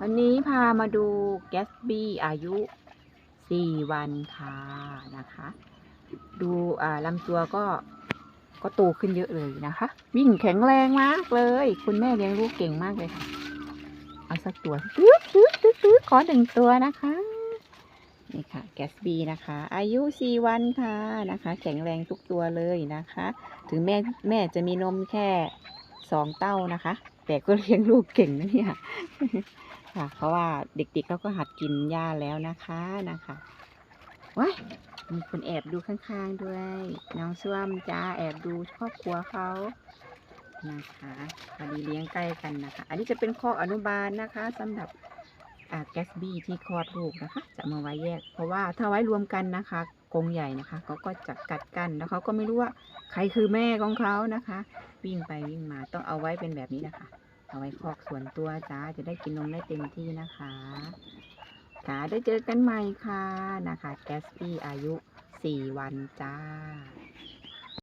วันนี้พามาดูแกสบี้อายุ 4 วันค่ะนะคะ ดูอ่าลำตัวก็ก็โตขึ้นเยอะเลยนะคะ วิ่งแข็งแรงมากเลย คุณแม่เลี้ยงลูกเก่งมากเลยค่ะ เอาสักตัวตึ๊ดตึ๊ดตึ๊ดตึ๊ดขอหนึ่งตัวนะคะ นี่ค่ะแกสบี้นะคะ อายุ 4 วันค่ะนะคะ แข็งแรงทุกตัวเลยนะคะ ถึงแม่แม่จะมีนมแค่สองเต้านะคะ แต่ก็เลี้ยงลูกเก่งนะเนี่ย ค่ะ เพราะว่าเด็กๆเขาก็หัดกินหญ้าแล้วนะคะนะคะว้ายมีคนแอบดูข้างๆด้วย น้องส้วมจ้าแอบดูครอบครัวเขานะคะพอดีเลี้ยงใกล้กันนะคะ อันนี้จะเป็นข้ออนุบาลนะคะสำหรับอ่าแกสบี้ที่คลอดลูกนะคะ จะมาไว้แยก เพราะว่าถ้าไว้รวมกันนะคะกรงใหญ่นะคะเขาก็จะกัดกันแล้วเขาก็ไม่รู้ว่าใครคือแม่ของเขานะคะ วิ่งไปวิ่งมาต้องเอาไว้เป็นแบบนี้นะคะ เอาไว้คอกส่วนตัวจ้าจะได้กินนมได้เต็มที่นะคะค่ะได้เจอกันใหม่ค่ะนะคะแกสปี้อายุ 4 วันจ้า